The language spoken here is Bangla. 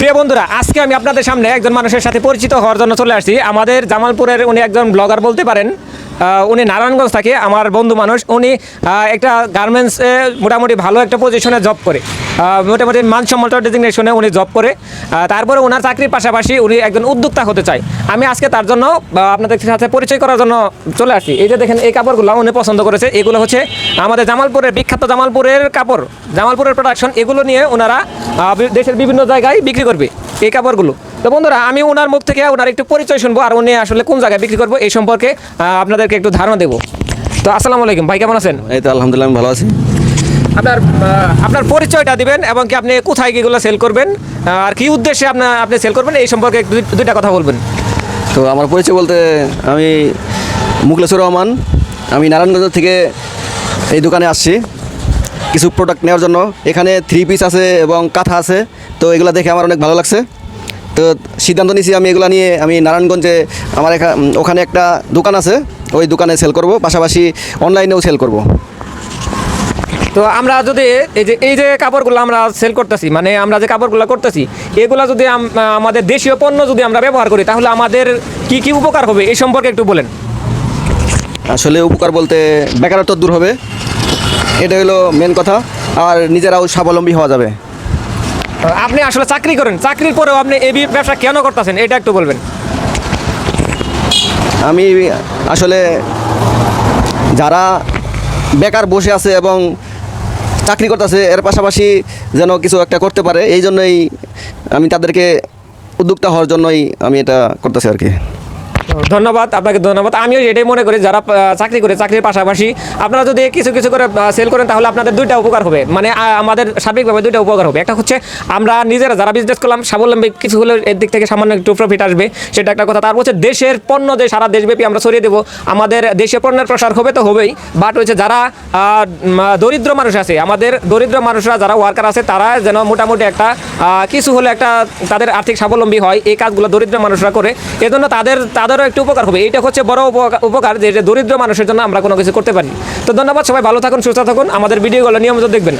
প্রিয় বন্ধুরা, আজকে আমি আপনাদের সামনে একজন মানুষের সাথে পরিচিত হওয়ার জন্য চলে আসছি। আমাদের জামালপুরের উনি একজন ব্লগার বলতে পারেন। উনি নারায়ণগঞ্জ থাকে, আমার বন্ধু মানুষ। উনি একটা গার্মেন্টসে মোটামুটি ভালো একটা পজিশনে জব করে। মোটামুটি মানসম্মত ডেজিগনেশনে উনি জব করে। তারপরে ওনার চাকরির পাশাপাশি উনি একজন উদ্যোক্তা হতে চায়। আমি আজকে তার জন্য আপনাদের সাথে পরিচয় করার জন্য চলে আসি এই যে দেখেন, এই কাপড়গুলো উনি পছন্দ করেছে। এগুলো হচ্ছে আমাদের জামালপুরের, বিখ্যাত জামালপুরের কাপড়। জামালপুরের প্রোডাকশন এগুলো নিয়ে ওনারা দেশের বিভিন্ন জায়গায় বিক্রি করবে এই কাপড়গুলো। তো বন্ধুরা আমি ওনার মুখ থেকে ওনার একটু পরিচয় শুনব আর উনি আসলে কোন জায়গায় বিক্রি করব এই সম্পর্কে আপনাদেরকে একটু ধারণা দেবো। তো আসসালামু আলাইকুম ভাই কেমন আছেন? এই তো আলহামদুলিল্লাহ আমি ভালো আছি। আপনার আপনার পরিচয়টা দিবেন এবং কি আপনি কোথায় গিয়েগুলো সেল করবেন আর কি উদ্দেশ্যে আপনার আপনি সেল করবেন এই সম্পর্কে দুইটা কথা বলবেন। তো আমার পরিচয় বলতে আমি মুখলেসুর রহমান। আমি নারায়ণগঞ্জ থেকে এই দোকানে আসছি কিছু প্রোডাক্ট নেওয়ার জন্য। এখানে থ্রি পিস আছে এবং কাঁথা আছে। তো এগুলো দেখে আমার অনেক ভালো লাগছে। তো সিদ্ধান্ত নিয়েছি আমি এগুলো নিয়ে আমি নারায়ণগঞ্জে আমার ওখানে একটা দোকান আছে ওই দোকানে সেল করব পাশাপাশি অনলাইনেও সেল করব। তো আমরা যদি এই যে এই যে কাপড়গুলো আমরা সেল করতেছি মানে আমরা যে কাপড়গুলো করতেছি এগুলো যদি আমাদের দেশীয় পণ্য যদি আমরা ব্যবহার করি তাহলে আমাদের কি কি উপকার হবে? এই সম্পর্কে একটু বলেন। আসলে উপকার বলতে বেকারত্ব দূর হবে। এটা হলো মেন কথা আর নিজেরাও স্বাবলম্বী হওয়া যাবে। আপনি আসলে চাকরি করেন, চাকরির পরেও আপনি এই ব্যবসা কেন করতেছেন? এটা একটু বলবেন। আমি আসলে যারা বেকার বসে আছে এবং চাকরি করতেছে, এর পাশাপাশি যেন কিছু একটা করতে পারে, এই জন্যই আমি তাদেরকে উদ্যোক্তা হওয়ার জন্যই আমি এটা করতেছি আর কি। ধন্যবাদ, আপনাকে ধন্যবাদ। আমিও এটাই মনে করি, যারা চাকরি করে, চাকরির পাশাপাশি আপনারা যদি কিছু কিছু করে সেল করেন, তাহলে আপনাদের দুইটা উপকার হবে। মানে আমাদের সার্বিকভাবে দুইটা উপকার হবে। একটা হচ্ছে, আমরা নিজেরা যারা বিজনেস করলাম, স্বাবলম্বী কিছু হলে এর দিক থেকে সামান্য একটু প্রফিট আসবে, সেটা একটা কথা। তারপর হচ্ছে, দেশের পণ্য যে সারা দেশব্যাপী আমরা ছড়িয়ে দেবো, আমাদের দেশীয় পণ্যের প্রসার হবে তো হবেই। বাট হচ্ছে, যারা দরিদ্র মানুষ আছে, আমাদের দরিদ্র মানুষরা যারা ওয়ার্কার আছে, তারা যেন মোটামুটি একটা কিছু হলে একটা তাদের আর্থিক স্বাবলম্বী হয়, এই কাজগুলো দরিদ্র মানুষরা করে। এজন্য তাদের তাদের তাদেরও একটু উপকার হবে। এটা হচ্ছে বড় উপকার- যে দরিদ্র মানুষের জন্য আমরা কোনো কিছু করতে পারি। তো ধন্যবাদ, সবাই ভালো থাকুন, সুস্থ থাকুন। আমাদের ভিডিওগুলো নিয়মিত দেখবেন।